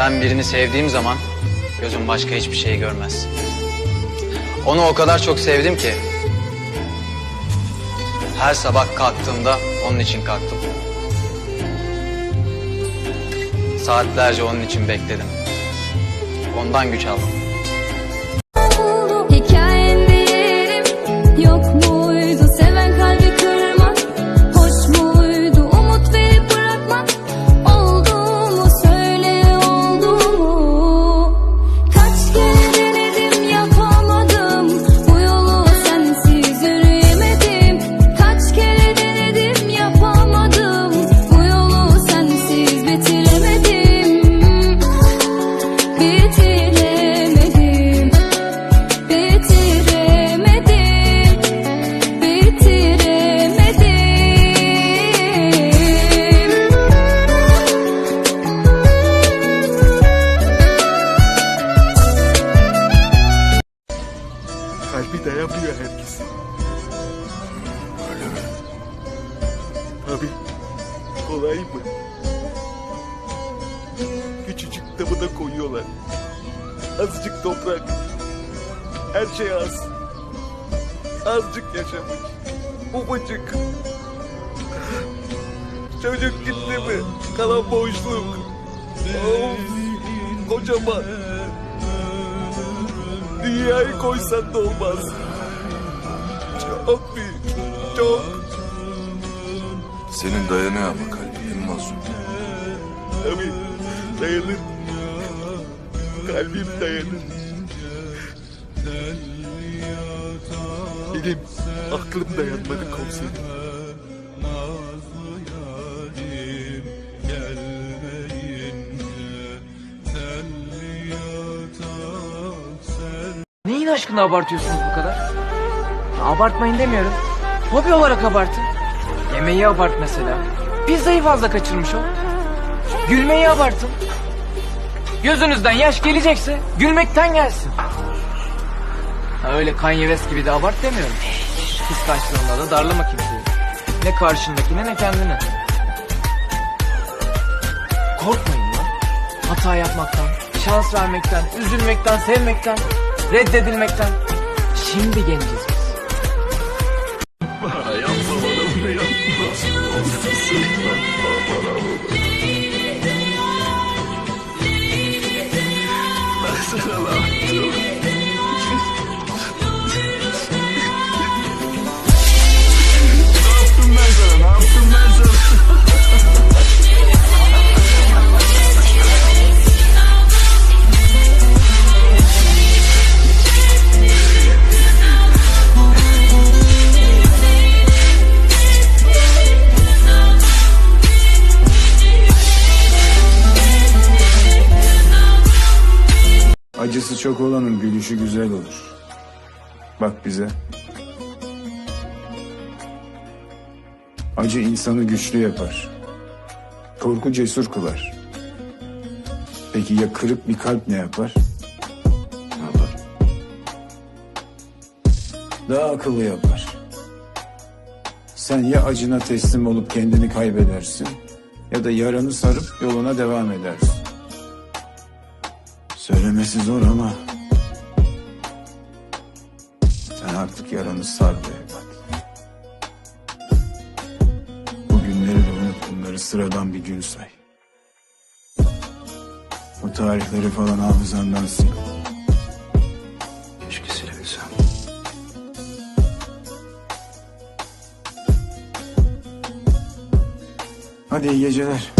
Ben birini sevdiğim zaman gözüm başka hiçbir şey görmez. Onu o kadar çok sevdim ki her sabah kalktığımda onun için kalktım. Saatlerce onun için bekledim. Ondan güç aldım. Herkesin. Öyle mi? Tabii. Kolay mı? Küçücük damına koyuyorlar. Azıcık toprak. Her şey az. Azıcık yaşamış. Ufacık. Çocuk gitti mi? Kalan boşluk. Of. Kocaman. Dünyayı koysan da olmaz. Çok büyük. Çok. Senin dayanıyor ama kalbin değil mi Mazlum? Tabii dayanır. Kalbim dayanır. Benim aklım dayanmadı komiserim. Neyin aşkını abartıyorsunuz bu kadar? Abartmayın demiyorum. Hobi olarak abartın. Yemeği abart mesela. Pizzayı fazla kaçırmış ol. Gülmeyi abartın. Gözünüzden yaş gelecekse gülmekten gelsin. Ha öyle Kanye West gibi de abart demiyorum. Kıskançlığında da darlama kimseyi. Ne karşındakine ne kendine. Korkmayın lan. Hata yapmaktan, şans vermekten, üzülmekten, sevmekten, reddedilmekten. Şimdi genciz Sim, Acısı çok olanın gülüşü güzel olur. Bak bize. Acı insanı güçlü yapar. Korku cesur kılar. Peki ya kırık bir kalp ne yapar? Ne yapar? Daha akıllı yapar. Sen ya acına teslim olup kendini kaybedersin ya da yaranı sarıp yoluna devam edersin. Söylemesi zor ama sen artık yaranı sar be. Bu günleri de unut bunları sıradan bir gün say. O tarihleri falan hafızandan sil. Keşke silebilsem. Hadi iyi geceler.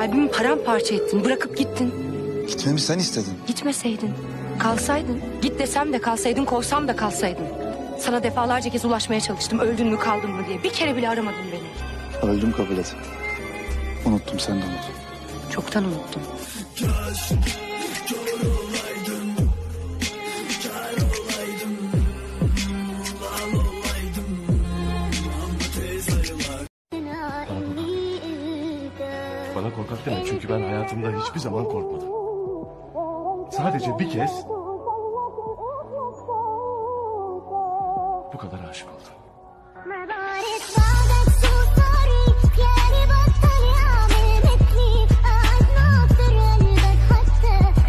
Kalbimi paramparça ettin, bırakıp gittin. Gitmemi sen istedin. Gitmeseydin, kalsaydın. Git desem de kalsaydın, kovsam da kalsaydın. Sana defalarca kez ulaşmaya çalıştım, öldün mü kaldın mı diye. Bir kere bile aramadın beni. Öldüm kabul et. Unuttum sen de unut. Çoktan unuttum. Bana korkak deme çünkü ben hayatımda hiçbir zaman korkmadım. Sadece bir kez... ...bu kadar aşık oldum.